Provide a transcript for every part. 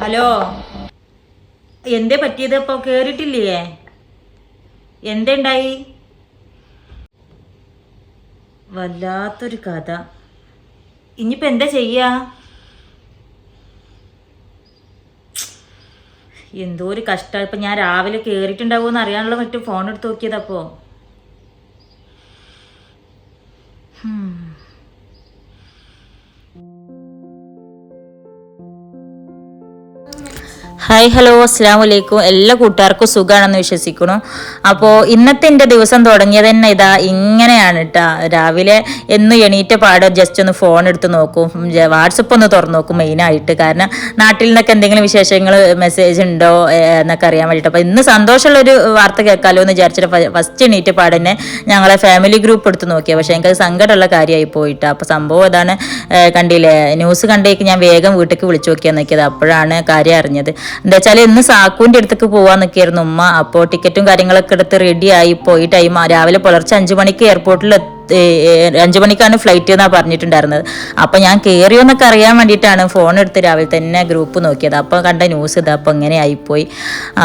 Hello. എന്തേ പറ്റിയത് അപ്പൊ കേറിട്ടില്ലേ? എന്തുണ്ടായി? വല്ലാത്തൊരു കഥ. ഇനിയിപ്പോ എന്താ ചെയ്യാ? എന്തോ ഒരു കഷ്ടം. ഇപ്പൊ ഞാൻ രാവിലെ കയറിയിട്ടുണ്ടാവുമെന്ന് അറിയാനുള്ള മറ്റും ഫോൺ എടുത്ത് നോക്കിയതപ്പോ ഹായ് ഹലോ അസ്സാം വലൈക്കും എല്ലാ കൂട്ടുകാർക്കും സുഖമാണെന്ന് വിശ്വസിക്കുന്നു. അപ്പോൾ ഇന്നത്തെ എന്റെ ദിവസം തുടങ്ങിയത് തന്നെ ഇതാ ഇങ്ങനെയാണ് കേട്ടോ രാവിലെ എന്നും എണീറ്റ പാട് ജസ്റ്റ് ഒന്ന് ഫോൺ എടുത്ത് നോക്കും. വാട്സപ്പ് ഒന്ന് തുറന്നു നോക്കും മെയിനായിട്ട് കാരണം നാട്ടിൽ നിന്നൊക്കെ എന്തെങ്കിലും വിശേഷങ്ങൾ മെസ്സേജ് ഉണ്ടോ എന്നൊക്കെ അറിയാൻ വേണ്ടിയിട്ട് അപ്പോൾ ഇന്ന് സന്തോഷമുള്ളൊരു വാർത്ത കേൾക്കാമല്ലോ എന്ന് വിചാരിച്ചിട്ട് ഫസ്റ്റ് എണീറ്റ പാടന്നെ ഞങ്ങളെ ഫാമിലി ഗ്രൂപ്പ് എടുത്ത് നോക്കിയത് പക്ഷേ എനിക്കത് സങ്കടമുള്ള കാര്യമായി പോയിട്ട്. അപ്പോൾ സംഭവം ഇതാണ് കണ്ടില്ലേ? ന്യൂസ് കണ്ടേക്ക് ഞാൻ വേഗം വീട്ടിലേക്ക് വിളിച്ചു നോക്കിയാൽ നോക്കിയത് അപ്പോഴാണ് കാര്യം അറിഞ്ഞത്. എന്താ വെച്ചാൽ ഇന്ന് സാക്കുവിന്റെ അടുത്തേക്ക് പോവാൻ നിൽക്കായിരുന്നു ഉമ്മ. അപ്പോൾ ടിക്കറ്റും കാര്യങ്ങളൊക്കെ എടുത്ത് റെഡിയായി പോയി ടൈം രാവിലെ പുലർച്ചെ അഞ്ചു മണിക്ക് എയർപോർട്ടിൽ അഞ്ചു മണിക്കാണ് ഫ്ലൈറ്റ് എന്നാണ് പറഞ്ഞിട്ടുണ്ടായിരുന്നത്. അപ്പോൾ ഞാൻ കയറിയോ എന്നൊക്കെ അറിയാൻ വേണ്ടിയിട്ടാണ് ഫോൺ എടുത്ത് രാവിലെ തന്നെ ഗ്രൂപ്പ് നോക്കിയത്. അപ്പോൾ കണ്ട ന്യൂസ് ഇത് അപ്പോൾ ഇങ്ങനെ ആയിപ്പോയി.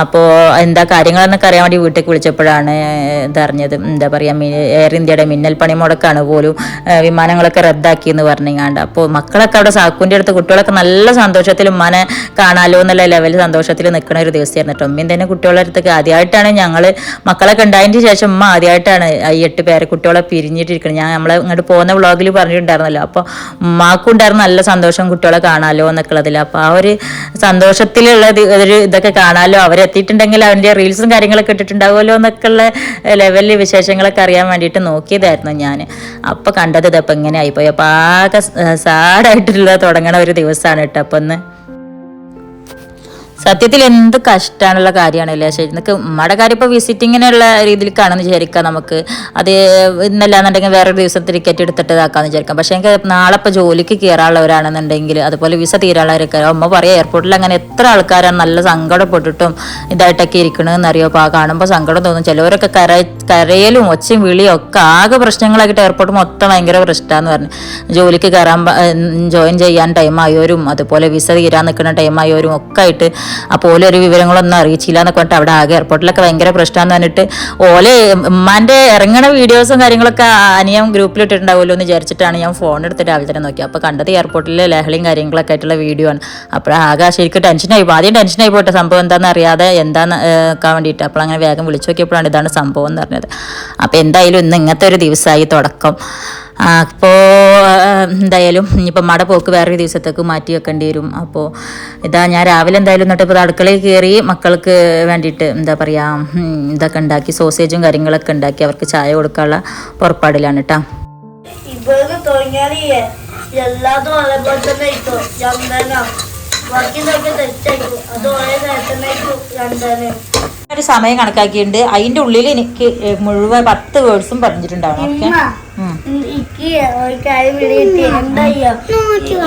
അപ്പോൾ എന്താ കാര്യങ്ങളെന്നൊക്കെ അറിയാൻ വേണ്ടി വീട്ടിലേക്ക് വിളിച്ചപ്പോഴാണ് ഇതറിഞ്ഞത് എന്താ പറയുക എയർ ഇന്ത്യയുടെ മിന്നൽ പണിമുടക്കാണ് പോലും വിമാനങ്ങളൊക്കെ റദ്ദാക്കി എന്ന് പറഞ്ഞിങ്ങാണ്ട്. അപ്പോൾ മക്കളൊക്കെ അവിടെ സാക്കുവിന്റെ അടുത്ത് കുട്ടികളൊക്കെ നല്ല സന്തോഷത്തിൽ ഉമ്മാനെ കാണാലോ എന്നുള്ള ലെവലിൽ സന്തോഷത്തിൽ നിൽക്കുന്ന ഒരു ദിവസമായിരുന്നു കേട്ടോ. ഉമ്മയും തന്നെ കുട്ടികളുടെ അടുത്തൊക്കെ ആദ്യമായിട്ടാണ് ഞങ്ങൾ മക്കളൊക്കെ ഉണ്ടായതിന് ശേഷം ഉമ്മ ആദ്യമായിട്ടാണ് ഈ എട്ട് പേരെ കുട്ടികളെ പിരിഞ്ഞിട്ടിരിക്കുന്നത് ഞാൻ നമ്മളെ ഇങ്ങോട്ട് പോകുന്ന വ്ളോഗിൽ പറഞ്ഞിട്ടുണ്ടായിരുന്നല്ലോ. അപ്പോൾ മാക്കുണ്ടായിരുന്നു നല്ല സന്തോഷം കുട്ടികളെ കാണാമല്ലോ എന്നൊക്കെ ഉള്ളതിൽ അപ്പോൾ ആ ഒരു സന്തോഷത്തിലുള്ള ഒരു ഇതൊക്കെ കാണാമല്ലോ അവരെത്തിയിട്ടുണ്ടെങ്കിൽ അവന്റെ റീൽസും കാര്യങ്ങളൊക്കെ ഇട്ടിട്ടുണ്ടാവുമല്ലോ എന്നൊക്കെ ഉള്ള ലെവലിൽ വിശേഷങ്ങളൊക്കെ അറിയാൻ വേണ്ടിയിട്ട് നോക്കിയതായിരുന്നു ഞാൻ അപ്പോൾ കണ്ടത് ഇതപ്പോൾ ഇങ്ങനെ ആയിപ്പോയി. അപ്പോൾ ആകെ സാഡായിട്ടുള്ള തുടങ്ങണ ഒരു ദിവസമാണ് കേട്ടോ. അപ്പം ഒന്ന് സത്യത്തിൽ എന്ത് കഷ്ടമാണുള്ള കാര്യമാണല്ലേ ശരി. നിനക്ക് ഉമ്മയുടെ കാര്യം ഇപ്പോൾ വിസിറ്റിങ്ങിനുള്ള രീതിയിലേക്കാണെന്ന് വിചാരിക്കാം നമുക്ക്. അത് ഇന്നല്ലാന്നുണ്ടെങ്കിൽ വേറൊരു ദിവസം ടിക്കറ്റ് എടുത്തിട്ട് ഇതാക്കാന്ന് വിചാരിക്കാം. പക്ഷേ എനിക്ക് നാളെ ഇപ്പോൾ ജോലിക്ക് കയറാനുള്ളവരാണെന്നുണ്ടെങ്കിൽ അതുപോലെ വിസ തീരാനുള്ളവരൊക്കെ അമ്മ പറയാം എയർപോർട്ടിൽ അങ്ങനെ എത്ര ആൾക്കാരാണ് നല്ല സങ്കടപ്പെട്ടിട്ടും ഇതായിട്ടൊക്കെ ഇരിക്കണമെന്ന് അറിയോ അപ്പോൾ ആ കാണുമ്പോൾ സങ്കടം തോന്നും. ചിലവരൊക്കെ കര കരയലും ഒച്ചയും വിളിയും ഒക്കെ ആകെ പ്രശ്നങ്ങളാക്കിയിട്ട് എയർപോർട്ട് മൊത്തം ഭയങ്കര പ്രശ്നമാണെന്ന് പറഞ്ഞു. ജോലിക്ക് കയറാൻ ജോയിൻ ചെയ്യാൻ ടൈം ആയവരും അതുപോലെ വിസ തീരാൻ നിൽക്കുന്ന ടൈം ആയവരും ഒക്കെ ആയിട്ട് അപ്പോൾ ഓലെ ഒരു വിവരങ്ങളൊന്നും അറിയിച്ചില്ല എന്നൊക്കെ പറഞ്ഞിട്ട് അവിടെ ആകെ എയർപോർട്ടിലൊക്കെ ഭയങ്കര പ്രശ്നമാന്ന് പറഞ്ഞിട്ട് ഓലെ ഉമ്മാന്റെ ഇറങ്ങണ വീഡിയോസും കാര്യങ്ങളൊക്കെ അനിയം ഗ്രൂപ്പിലിട്ടിട്ടുണ്ടാവുമല്ലോ എന്ന് വിചാരിച്ചിട്ടാണ് ഞാൻ ഫോൺ എടുത്തിട്ട് രാവിലെ തന്നെ നോക്കി അപ്പോൾ കണ്ടത് എയർപോർട്ടിലെ ലഹളയും കാര്യങ്ങളൊക്കെ ആയിട്ടുള്ള വീഡിയോ ആണ്. അപ്പോൾ ആകെ ശരിക്കും ടെൻഷനായി. ആദ്യം ടെൻഷനായി പോട്ടെ. സംഭവം എന്താണെന്ന് അറിയാതെ എന്താന്ന് നോക്കാൻ വേണ്ടിയിട്ട്. അപ്പോൾ അങ്ങനെ വേഗം വിളിച്ചു നോക്കിയപ്പോഴാണ് ഇതാണ് സംഭവം എന്ന് പറഞ്ഞത്. അപ്പോൾ എന്തായാലും ഇന്ന് ഇങ്ങനത്തെ ഒരു ദിവസമായി തുടക്കം. അപ്പോൾ എന്തായാലും ഇനിയിപ്പോൾ മട പോക്ക് വേറൊരു ദിവസത്തേക്ക് മാറ്റി വെക്കേണ്ടി വരും. അപ്പോൾ ഇതാ ഞാൻ രാവിലെ എന്തായാലും എന്നിട്ട് ഇപ്പോൾ അടുക്കളയിൽ കയറി മക്കൾക്ക് വേണ്ടിയിട്ട് എന്താ പറയുക ഇതൊക്കെ ഉണ്ടാക്കി സോസേജും കാര്യങ്ങളൊക്കെ ഉണ്ടാക്കി അവർക്ക് ചായ കൊടുക്കാനുള്ള പുറപ്പാടിലാണ് കേട്ടോ ഇവർക്ക് തുടങ്ങിയാൽ എല്ലാതും അതേപോലെ തന്നെ ഇട്ടു രണ്ടന തെറ്റായിരിക്കും. അത് ഒരേ സമയം കണക്കാക്കിയിട്ടുണ്ട്. അതിന്റെ ഉള്ളിൽ എനിക്ക് മുഴുവൻ പത്ത് വേർഡ്സും പറഞ്ഞിട്ടുണ്ടാവണം. ഓക്കെ? എനിക്ക് ഒരു കാര്യം വിളിയിട്ട് എന്താ ചെയ്യാ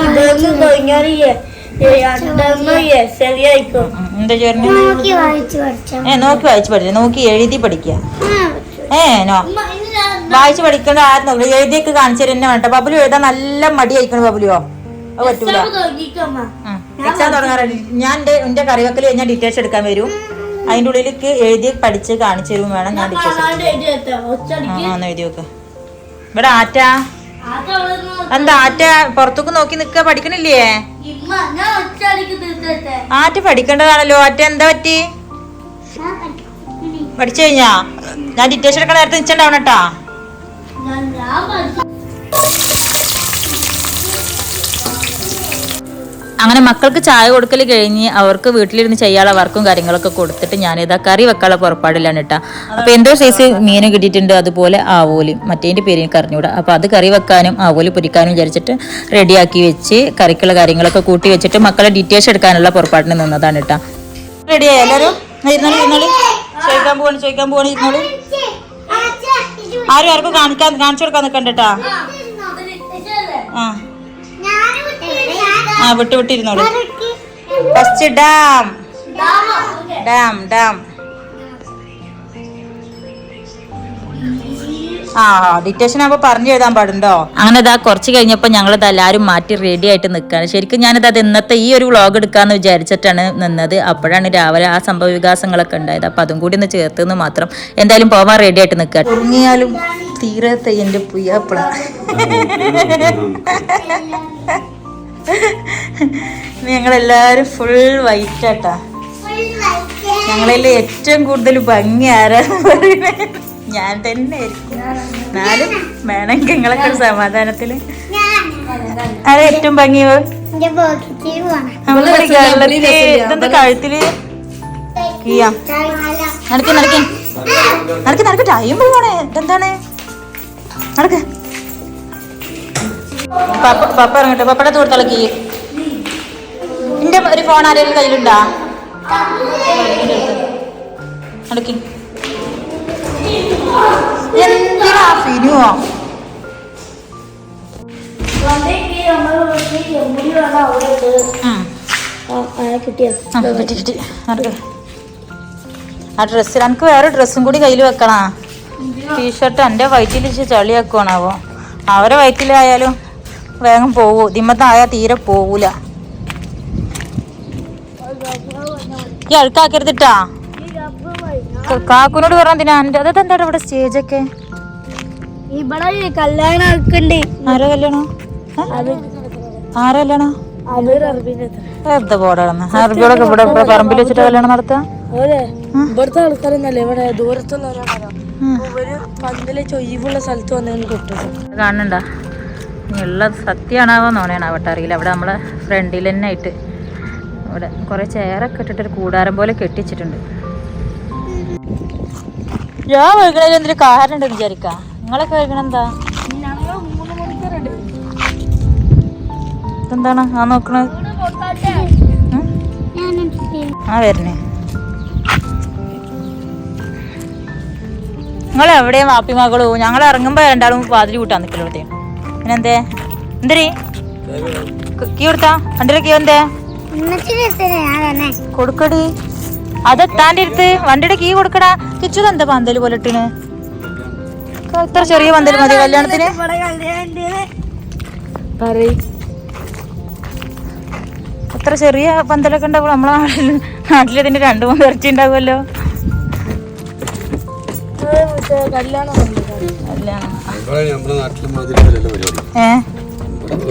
ഇതൊന്നും തുടങ്ങിയാൽ രണ്ടെണ്ണം ശരിയായിരിക്കും എന്താ ചോദിച്ചു നോക്കി വായിച്ചു പഠിച്ചാ ഏ നോക്കി വായിച്ചു പഠിക്കുക നോക്കി എഴുതി പഠിക്കുക ഏ നോ. വായിച്ചു പഠിക്കേണ്ട ആരും നോക്കില്ല എഴുതിയൊക്കെ കാണിച്ചു തന്നെ വേണ്ട ബബുലു എഴുതാൻ നല്ല മടിയായിരിക്കണം ബബുലുവോ? അത് പറ്റൂല. എക്സാം തുടങ്ങാറുണ്ട് ഞാൻ എന്റെ എന്റെ കറിവെക്കൽ കഴിഞ്ഞാൽ ഡീറ്റെയിൽസ് എടുക്കാൻ വരും. അതിന്റെ ഉള്ളിലേക്ക് എഴുതി പഠിച്ച് കാണിച്ചു തരും വേണം ഞാൻ ഡീറ്റെയിൽസ് എഴുതി വെച്ചാ ഒച്ചടിക്ക് ആ ഒന്ന് എഴുതി വെക്ക. ഇവിടെ ആറ്റ. എന്താ ആറ്റ? പുറത്തേക്ക് നോക്കി നിൽക്കുക. പഠിക്കണില്ലേ? ആറ്റ പഠിക്കേണ്ടതാണല്ലോ. ആറ്റ എന്താ പറ്റി? പഠിച്ചു കഴിഞ്ഞാ? ഞാൻ ഡീറ്റെയിൽസ് എടുക്കണ നേരത്തെ നിൽച്ചിട്ടുണ്ടാവണം കേട്ടാ. അങ്ങനെ മക്കൾക്ക് ചായ കൊടുക്കൽ കഴിഞ്ഞ് അവർക്ക് വീട്ടിലിരുന്ന് ചെയ്യാനുള്ള വർക്കും കാര്യങ്ങളൊക്കെ കൊടുത്തിട്ട് ഞാനിതാ കറി വെക്കാനുള്ള പുറപ്പാടിലാണ് കേട്ടോ അപ്പോൾ എന്തോ സൈസ് മീൻ കിട്ടിയിട്ടുണ്ട് അതുപോലെ ആവോലി. മറ്റേതിന്റെ പേര് എനിക്ക് അറിഞ്ഞൂടാ. അപ്പോൾ അത് കറി വെക്കാനും ആവോലി പൊരിക്കാനും വിചാരിച്ചിട്ട് റെഡിയാക്കി വെച്ച് കറിക്കുള്ള കാര്യങ്ങളൊക്കെ കൂട്ടി വെച്ചിട്ട് മക്കളെ ഡീറ്റെയിൽസ് എടുക്കാനുള്ള പുറപ്പാടിന് നിന്നതാണ് കേട്ടോ റെഡിയായി ആരും ആർക്കും കാണിക്കാൻ കാണിച്ചു കൊടുക്കാൻ നിൽക്കണ്ട ആ. ആ വിട്ട് വിട്ടിരുന്നോളൂ. ഫസ്റ്റ് ഡാം ഡാം ഡാം ആ ഡിറ്റേഷൻ ആകുമ്പോൾ പറഞ്ഞു എഴുതാൻ പാടുണ്ടോ? അങ്ങനെ ഇതാ കുറച്ച് കഴിഞ്ഞപ്പോൾ ഞങ്ങളിത് എല്ലാവരും മാറ്റി റെഡി ആയിട്ട് നിൽക്കുകയാണ് ശരിക്കും ഞാനിത് അത് ഇന്നത്തെ ഈ ഒരു വ്ളോഗ് എടുക്കാമെന്ന് വിചാരിച്ചിട്ടാണ് നിന്നത്. അപ്പോഴാണ് രാവിലെ ആ സംഭവ വികാസങ്ങളൊക്കെ ഉണ്ടായത്. അപ്പം അതും കൂടി ഒന്ന് ചേർത്തെന്ന് മാത്രം എന്തായാലും പോവാൻ റെഡി ആയിട്ട് നിൽക്കുക തീരെ തെയ്യന്റെ പുയ്യപ്പള. ഞങ്ങളെല്ലാവരും ഫുൾ വൈറ്റ് ആട്ടാ. ഞങ്ങളിൽ ഏറ്റവും കൂടുതൽ ഭംഗി ആരാന്ന് പറയുന്നത് ഞാൻ തന്നെ ആയിരിക്കും. എന്നാലും വേണമെങ്കിൽ നിങ്ങളൊക്കെ സമാധാനത്തിൽ. ആരാ ഏറ്റവും പോണം നമ്മളിവിടെ കേരളത്തിൽ ഇതെന്താ കഴുത്തിൽ? കീയാ. നടക്ക് നടക്ക്. നടക്ക് നടക്ക്. ടൈം പോവാണേ. എന്താണ് നടക്ക്. പപ്പ പപ്പ ഇറങ്ങട്ടെ. പപ്പയുടെ തോർത്തള കീ എന്റെ ഒരു ഫോൺ ആരെങ്കിലും കയ്യിലുണ്ടാ? നടക്കി എന്തിനാ ഫിനുവോ കിട്ടിയോ? ആ, കിട്ടി കിട്ടി. നടക്ക്. ആ ഡ്രസ്സിൽ എനിക്ക് വേറെ ഡ്രസ്സും കൂടി കയ്യിൽ വെക്കണ? ടീഷർട്ട് എന്റെ വയറ്റിൽ ചളിയാക്കുവാണാവോ അവരെ വയറ്റിലായാലും വേഗം പോകൂ. ദിമ്മത്തായാൽ തീരെ പോകൂല. ഈ അഴുക്കാക്കരുതിട്ടാ? കാക്കുനോട് പറഞ്ഞതിനാ എന്റെ അതെന്താ ഇവിടെ സ്റ്റേജൊക്കെ? ഇവിടെ കല്യാണം ആക്കണ്ടേ ആരോ കല്യാണോ? ആരോ കല്യാണോ? അറബികളൊക്കെ ഇവിടെ ഇവിടെ പറമ്പിൽ വെച്ചിട്ട് കല്യാണം നടത്തുക അതെ ഇവിടുത്തെ ആൾക്കാരൊന്നല്ല ഇവിടെ ദൂരത്തുള്ളവരാണല്ലോ ഒരു പന്തൽ ചൊയ്വുള്ള സ്ഥലത്ത് വന്നു കിട്ടും. കാണണ്ട ഉള്ള തോന്നിയാണ് അവിടെ അറിയില്ല അവിടെ നമ്മളെ ഫ്രണ്ടിൽ തന്നെ ആയിട്ട് ഇവിടെ കുറേ ചെയറൊക്കെ ഇട്ടിട്ടൊരു കൂടാരം പോലെ കെട്ടിച്ചിട്ടുണ്ട്. ഞാൻ വൈകുന്നേരം എന്തൊരു കാരണം ഉണ്ട് വിചാരിക്കാം? നിങ്ങളൊക്കെ മണിക്കൂറുണ്ട് ഇതെന്താണ്? ആ നോക്കണത്? ആ വരണേ. നിങ്ങൾ എവിടെയും വാപ്പി ഞങ്ങൾ ഇറങ്ങുമ്പോ രണ്ടാളും വാതിൽ കൂട്ടാൻ നിൽക്കലോടത്തേ പിന്നെന്തേ? എന്തരീ കീ കൊടുത്താ? വണ്ടിയുടെ കീ എന്തേ? കൊടുക്കടി. അതെത്താന്റെ അടുത്ത്. വണ്ടിയുടെ കീ കൊടുക്കടാ. കിച്ചു എന്താ പന്തൽ പോലെ ഇട്ടിന്? ഇത്ര ചെറിയ പന്തൽ മതി കല്യാണത്തിന്. എത്ര ചെറിയ പന്തലൊക്കെ ഉണ്ടാവും നമ്മളെ നാട്ടിൽ നാട്ടിലതിന്റെ രണ്ടു മൂന്ന് ഇറച്ചി ഉണ്ടാവുമല്ലോ. കല്യാണം ഇവിടെ നമ്മുടെ നാട്ടിലെ മാതിരിയല്ലല്ലോ പരിപാടി.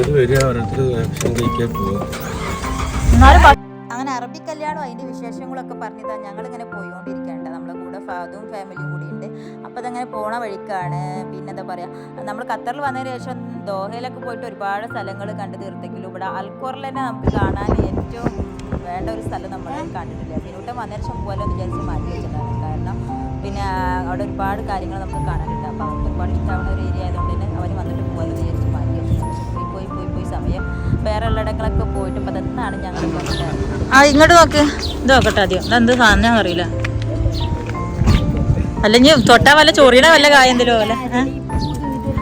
ഒരു വരിക ഓരോരുത്തർ പോവുക. അങ്ങനെ അറബി കല്യാണം അതിന്റെ വിശേഷങ്ങളൊക്കെ പറഞ്ഞതാ. ഞങ്ങൾ ഇങ്ങനെ പോയിക്കൊണ്ടിരിക്കണ്ട നമ്മളെ കൂടെ ഫാദും ഫാമിലിയും കൂടി ഉണ്ട്. അപ്പോൾ അതങ്ങനെ പോണ വഴിക്കാണ്. പിന്നെ എന്താ പറയാ നമ്മൾ ഖത്തറിൽ വന്നതിന് ശേഷം ദോഹയിലൊക്കെ പോയിട്ട് ഒരുപാട് സ്ഥലങ്ങൾ കണ്ടു തീർത്തെങ്കിലും ഇവിടെ അൽക്കോറിൽ തന്നെ നമുക്ക് കാണാൻ ഏറ്റവും വേണ്ട ഒരു സ്ഥലം നമ്മൾ കണ്ടിട്ടില്ല. പിന്നോട്ട് വന്നതിന് ശേഷം പോലെ ഒന്ന് വിചാരിച്ച് മാറ്റി വെച്ചിട്ടുണ്ടായിരുന്നു കാരണം പിന്നെ അവിടെ ഒരുപാട് കാര്യങ്ങൾ നമുക്ക് കാണാനുണ്ട്. അപ്പൊ അവർക്ക് ഒരുപാട് ഇഷ്ടമാവുന്ന ഒരു വേറെ ഉള്ളിടങ്ങളൊക്കെ പോയിട്ട് അതെന്നാണ് ഞങ്ങൾ ആ ഇങ്ങോട്ട് നോക്ക്. ഇത് നോക്കട്ടെ ആദ്യം. ഇതെന്ത് സാധനം അറിയില്ല. അല്ലെങ്കിൽ തൊട്ടാ വല്ല ചൊറിയുടെ വല്ല കായ എന്തെങ്കിലും പോലെ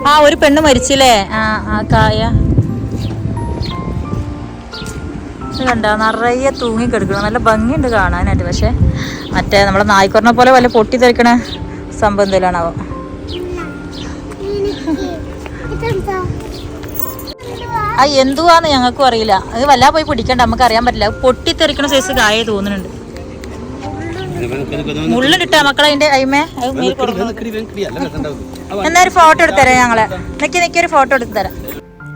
ആ ഒരു പെണ്ണ് മരിച്ചില്ലേ? ആ ആ കായ. കണ്ട? നിറയെ തൂങ്ങി കിടക്കണം നല്ല ഭംഗിയുണ്ട് കാണാനായിട്ട്. പക്ഷെ മറ്റേ നമ്മളെ നായ്ക്കൊറിനെ പോലെ വല്ല പൊട്ടി തെറിക്കണ സംഭവം എന്തെങ്കിലാണാവോ ആ എന്തുവാന്ന് ഞങ്ങൾക്കും അറിയില്ല. അത് വല്ലാ പോയി പിടിക്കണ്ട നമുക്ക് അറിയാൻ പറ്റില്ല. അത് പൊട്ടിത്തെറിക്കണ സൈസ് കായ തോന്നുന്നുണ്ട്. മുള്ളിലിട്ടാ മക്കളെ അതിന്റെ അയിമേ? അത്. എന്നാ ഒരു ഫോട്ടോ എടുത്തരാം ഞങ്ങളെ. നിക്കി നിക്കി ഒരു ഫോട്ടോ എടുത്തു തരാം.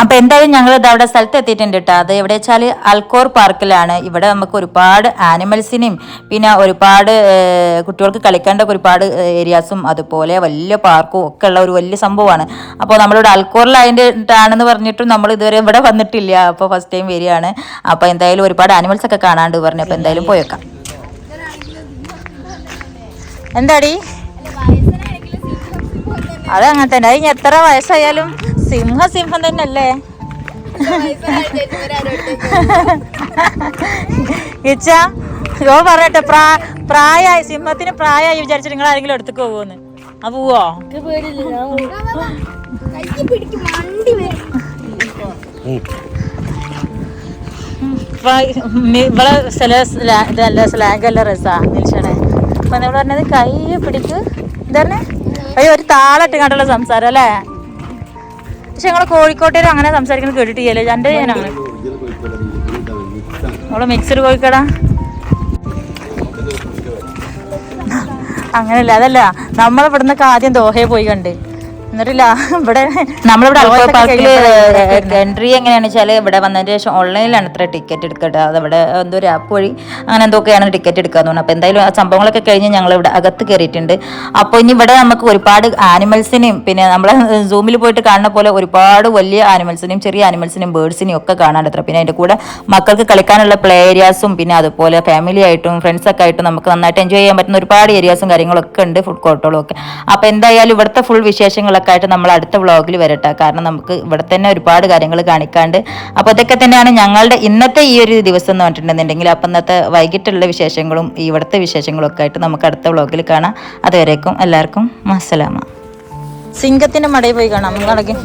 അപ്പൊ എന്തായാലും ഞങ്ങൾ ഇത് അവിടെ സ്ഥലത്ത് എത്തിയിട്ടുണ്ട് കേട്ടോ അത് എവിടെ വെച്ചാൽ അൽക്കോർ പാർക്കിലാണ്. ഇവിടെ നമുക്ക് ഒരുപാട് ആനിമൽസിനെയും പിന്നെ ഒരുപാട് കുട്ടികൾക്ക് കളിക്കേണ്ട ഒരുപാട് ഏരിയാസും അതുപോലെ വലിയ പാർക്കും ഒക്കെ ഉള്ള ഒരു വലിയ സംഭവമാണ്. അപ്പോൾ നമ്മളിവിടെ ആണെന്ന് പറഞ്ഞിട്ടും നമ്മൾ ഇതുവരെ ഇവിടെ വന്നിട്ടില്ല. അപ്പോൾ ഫസ്റ്റ് ടൈം വരികയാണ്. അപ്പോൾ എന്തായാലും ഒരുപാട് ആനിമൽസ് ഒക്കെ കാണാണ്ട് പറഞ്ഞു. അപ്പോൾ എന്തായാലും പോയേക്കാം എന്താടി? അത് അങ്ങനെ തന്നെ. അത് എത്ര വയസ്സായാലും സിംഹ സിംഹം തന്നെ അല്ലേ ഇച്ച യോ പറയട്ടെ പ്രാ പ്രായമായി സിംഹത്തിന് പ്രായമായി വിചാരിച്ചു നിങ്ങൾ ആരെങ്കിലും എടുത്തു പോകുമെന്ന് ആ പോവോ? ഇവിടെ ചില ഇതല്ല സ്ലാങ് അല്ല രസാ നിൽഷണേ അപ്പൊ നിങ്ങൾ പറഞ്ഞത് കൈ പിടിക്ക് ഇതന്നെ? അയ്യോ ഒരു താളിട്ട് കണ്ടുള്ള സംസാരം അല്ലേ? പക്ഷെ ഞങ്ങൾ കോഴിക്കോട്ടേരും അങ്ങനെ സംസാരിക്കുന്നത് കേട്ടിട്ടില്ലേ എന്റെ ഞാനാണ്. നമ്മൾ മിക്സഡ് കോഴിക്കട. അങ്ങനല്ല അതല്ല. നമ്മളിവിടുന്നൊക്കെ ആദ്യം ദോഹയെ പോയി കണ്ട്. എന്നിട്ടില്ല ഇവിടെ നമ്മളിവിടെ അൽഫാ പാർക്കിൽ എൻട്രി എങ്ങനെയാണെന്ന് വെച്ചാൽ ഇവിടെ വന്നതിന് ശേഷം ഓൺലൈനിലാണ് ഇത്ര ടിക്കറ്റ് എടുക്കട്ടെ അതവിടെ എന്തോ ഒരു ആപ്പ് വഴി അങ്ങനെ എന്തൊക്കെയാണ് ടിക്കറ്റ് എടുക്കാന്ന് തോന്നുന്നത് അപ്പോൾ എന്തായാലും ആ സംഭവങ്ങളൊക്കെ കഴിഞ്ഞ് ഞങ്ങൾ ഇവിടെ അകത്ത് കയറിയിട്ടുണ്ട് അപ്പോൾ ഇനി ഇവിടെ നമുക്ക് ഒരുപാട് ആനിമൽസിനെയും പിന്നെ നമ്മളെ സൂമിൽ പോയിട്ട് കാണുന്ന പോലെ ഒരുപാട് വലിയ ആനിമൽസിനെയും ചെറിയ ആനിമൽസിനെയും ബേഡ്സിനെയും ഒക്കെ കാണാൻ പിന്നെ അതിന്റെ കൂടെ മക്കൾക്ക് കളിക്കാനുള്ള പ്ലേ ഏരിയാസും പിന്നെ അതുപോലെ ഫാമിലി ആയിട്ടും ഫ്രണ്ട്സ് ഒക്കെ ആയിട്ടും നമുക്ക് നന്നായിട്ട് എൻജോയ് ചെയ്യാൻ പറ്റുന്ന ഒരുപാട് ഏരിയാസും കാര്യങ്ങളൊക്കെ ഉണ്ട് ഫുഡ് കോർട്ടുകളും ഒക്കെ അപ്പോൾ എന്തായാലും ഇവിടുത്തെ ഫുൾ വിശേഷങ്ങളൊക്കെ ആയിട്ട് നമ്മൾ അടുത്ത വ്ളോഗിൽ വരട്ടെ. കാരണം നമുക്ക് ഇവിടെ തന്നെ ഒരുപാട് കാര്യങ്ങൾ കാണിക്കാണ്ട്. അപ്പോൾ അതൊക്കെ തന്നെയാണ് ഞങ്ങളുടെ ഇന്നത്തെ ഈ ഒരു ദിവസം എന്ന് പറഞ്ഞിട്ടുണ്ടെന്നുണ്ടെങ്കിൽ അപ്പം ഇന്നത്തെ വൈകിട്ടുള്ള വിശേഷങ്ങളും ഇവിടുത്തെ വിശേഷങ്ങളും ഒക്കെ ആയിട്ട് നമുക്ക് അടുത്ത വ്ളോഗിൽ കാണാം. അതുവരേക്കും എല്ലാവർക്കും മസ്സലാമ സിംഗത്തിന്റെ മടയിൽ പോയി കാണാം. നടക്കും